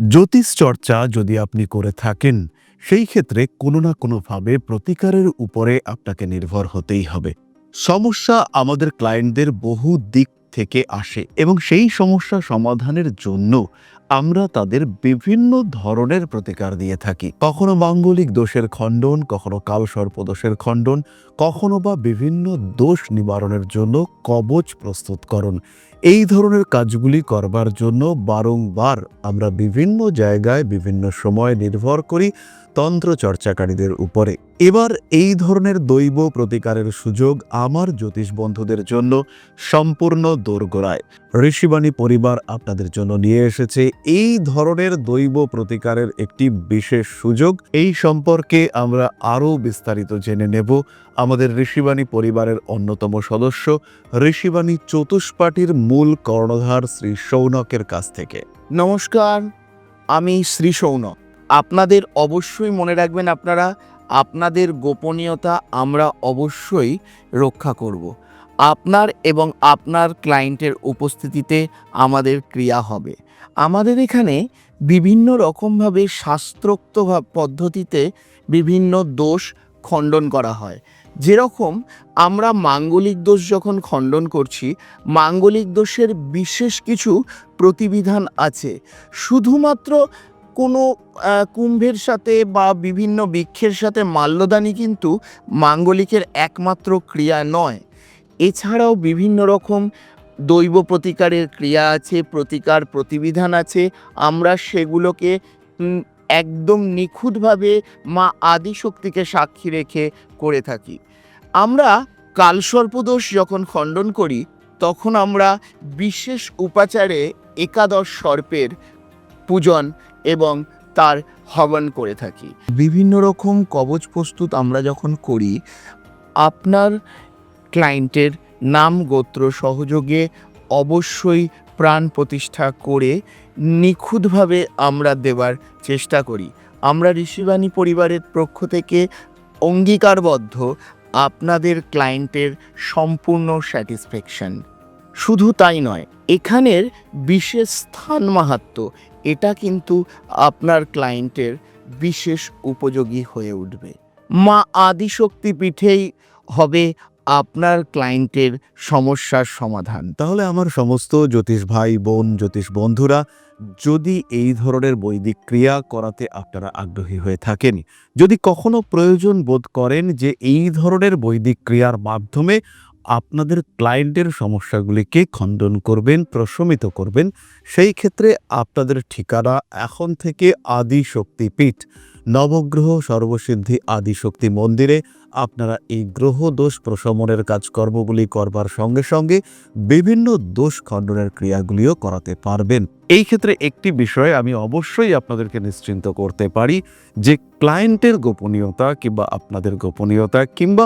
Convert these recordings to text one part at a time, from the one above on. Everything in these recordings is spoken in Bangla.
জ্যোতিষ চর্চা যদি আপনি করে থাকেন, সেই ক্ষেত্রে কোনো না কোনোভাবে প্রতিকারের উপরে আপনাকে নির্ভর হতেই হবে। সমস্যা আমাদের ক্লায়েন্টদের বহু দিক থেকে আসে এবং সেই সমস্যা সমাধানের জন্য আমরা তাদের বিভিন্ন ধরনের প্রতিকার দিয়ে থাকি। কখনো মাঙ্গলিক দোষের খণ্ডন, কখনো কালসর্প দোষের খণ্ডন, কখনো বা বিভিন্ন দোষ নিবারণের জন্য কবচ প্রস্তুতকরণ এই ধরনের কাজগুলি করবার জন্য বারংবার আমরা বিভিন্ন জায়গায় বিভিন্ন সময় নির্ভর করি। তন্ত্র চর্চাকারীদের উপরে। এবার এই ধরনের দৈব প্রতিকারের সুযোগ আমার জ্যোতিষ বন্ধুদের জন্য সম্পূর্ণ দোরগোড়ায়। ঋষিবাণী পরিবার আপনাদের জন্য নিয়ে এসেছে এই ধরনের দৈব প্রতিকারের একটি বিশেষ সুযোগ। এই সম্পর্কে আমরা আরও বিস্তারিত জেনে নেব। আমাদের ঋষিবাণী পরিবারের অন্যতম সদস্য ঋষিবাণী চতুষ্পাটির মূল কর্ণধার শ্রী সৌনকের কাছ থেকে। নমস্কার, আমি শ্রী সৌনক। আপনাদের অবশ্যই মনে রাখবেন আপনারা, আপনাদের গোপনীয়তা আমরা অবশ্যই রক্ষা করব। আপনার এবং আপনার ক্লায়েন্টের উপস্থিতিতে আমাদের ক্রিয়া হবে। আমাদের এখানে বিভিন্ন রকমভাবে শাস্ত্রোক্ত পদ্ধতিতে বিভিন্ন দোষ খণ্ডন করা হয়। যেরকম আমরা মাঙ্গলিক দোষ যখন খণ্ডন করছি, মাঙ্গলিক দোষের বিশেষ কিছু প্রতিবিধান আছে। শুধুমাত্র কোনো কুম্ভের সাথে বা বিভিন্ন বৃক্ষের সাথে মাল্যদানি কিন্তু মাঙ্গলিকের একমাত্র ক্রিয়া নয়। এছাড়াও বিভিন্ন রকম দৈব প্রতিকারের ক্রিয়া আছে, প্রতিকার প্রতিবিধান আছে। আমরা সেগুলোকে একদম নিখুঁতভাবে মা আদিশক্তিকে সাক্ষী রেখে করে থাকি। আমরা কালসর্পদোষ যখন খণ্ডন করি, তখন আমরা বিশেষ উপাচারে একাদশ সর্পের পূজন এবং তার হবন করে থাকি। বিভিন্ন রকম কবচ প্রস্তুত আমরা যখন করি আপনার ক্লায়েন্টের নাম গোত্র সহযোগে অবশ্যই প্রাণ প্রতিষ্ঠা করে নিখুঁতভাবে আমরা দেওয়ার চেষ্টা করি। আমরা ঋষিবাণী পরিবারের পক্ষ থেকে অঙ্গীকারবদ্ধ আপনাদের ক্লায়েন্টের সম্পূর্ণ স্যাটিসফ্যাকশন। শুধু তাই নয় এখানের বিশেষ স্থান মাহাত্ম এটা কিন্তু আপনার ক্লায়েন্টের বিশেষ উপযোগী হয়ে উঠবে। মা আদিশক্তি পীঠেই হবে আপনার ক্লায়েন্টের সমস্যার সমাধান। তাহলে আমার সমস্ত জ্যোতিষ ভাই, বোন, জ্যোতিষ বন্ধুরা, যদি এই ধরনের বৈদিক ক্রিয়া করাতে আপনারা আগ্রহী হয়ে থাকেন, যদি কখনো প্রয়োজন বোধ করেন যে এই ধরনের বৈদিক ক্রিয়ার মাধ্যমে আপনাদের ক্লায়েন্টের সমস্যাগুলিকে খণ্ডন করবেন, প্রশমিত করবেন, সেই ক্ষেত্রে আপনাদের ঠিকানা এখন থেকে আদি শক্তিপীঠ নবগ্রহ সর্বসিদ্ধি আদিশক্তি মন্দিরে। আপনারা এই গ্রহ দোষ প্রশমনের কাজকর্মগুলি করবার সঙ্গে সঙ্গে বিভিন্ন দোষ খণ্ডনের ক্রিয়াগুলিও করাতে পারবেন। এই ক্ষেত্রে একটি বিষয়ে আমি অবশ্যই আপনাদেরকে নিশ্চিন্ত করতে পারি যে ক্লায়েন্টের গোপনীয়তা কিংবা আপনাদের গোপনীয়তা কিংবা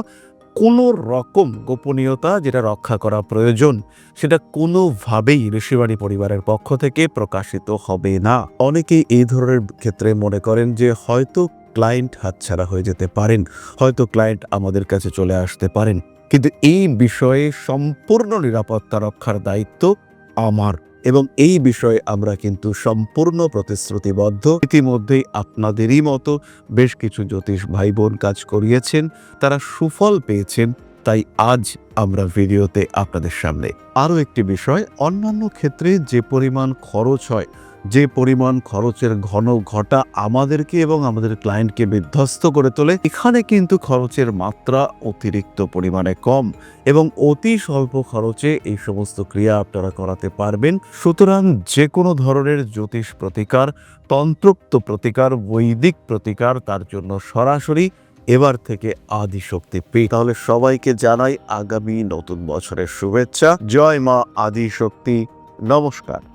কোনো রকম গোপনীয়তা যেটা রক্ষা করা প্রয়োজন, সেটা কোনোভাবেই ঋষিবাণী পরিবারের পক্ষ থেকে প্রকাশিত হবে না। অনেকেই এই ধরনের ক্ষেত্রে মনে করেন যে হয়তো ক্লায়েন্ট হাতছাড়া হয়ে যেতে পারেন, হয়তো ক্লায়েন্ট আমাদের কাছে চলে আসতে পারেন। কিন্তু এই বিষয়ে সম্পূর্ণ নিরাপত্তা রক্ষার দায়িত্ব আমার। এবং এই বিষয়ে আমরা কিন্তু সম্পূর্ণ প্রতিশ্রুতিবদ্ধ। ইতিমধ্যেই আপনাদেরই মতো বেশ কিছু জ্যোতিষ ভাই বোন কাজ করিয়েছেন, তারা সুফল পেয়েছেন, তাই আজ আমরা ভিডিওতে আপনাদের সামনে। আরও একটি বিষয়, অন্যান্য ক্ষেত্রে যে পরিমাণ খরচ হয় যে পরিমাণ খরচের ঘন ঘটা আমাদেরকে এবং আমাদের ক্লায়েন্টকে বিধ্বস্ত করে তোলে, এখানে কিন্তু খরচের মাত্রা অতিরিক্ত পরিমাণে কম এবং অতি স্বল্প খরচে এই সমস্ত ক্রিয়া আপনারা করাতে পারবেন। সুতরাং যে কোনো ধরনের জ্যোতিষ প্রতিকার, তন্ত্রোক্ত প্রতিকার, বৈদিক প্রতিকার তার জন্য সরাসরি এবার থেকে আদিশক্তি পীঠ তাহলে সবাইকে জানাই আগামী নতুন বছরের শুভেচ্ছা। জয় মা আদিশক্তি। নমস্কার।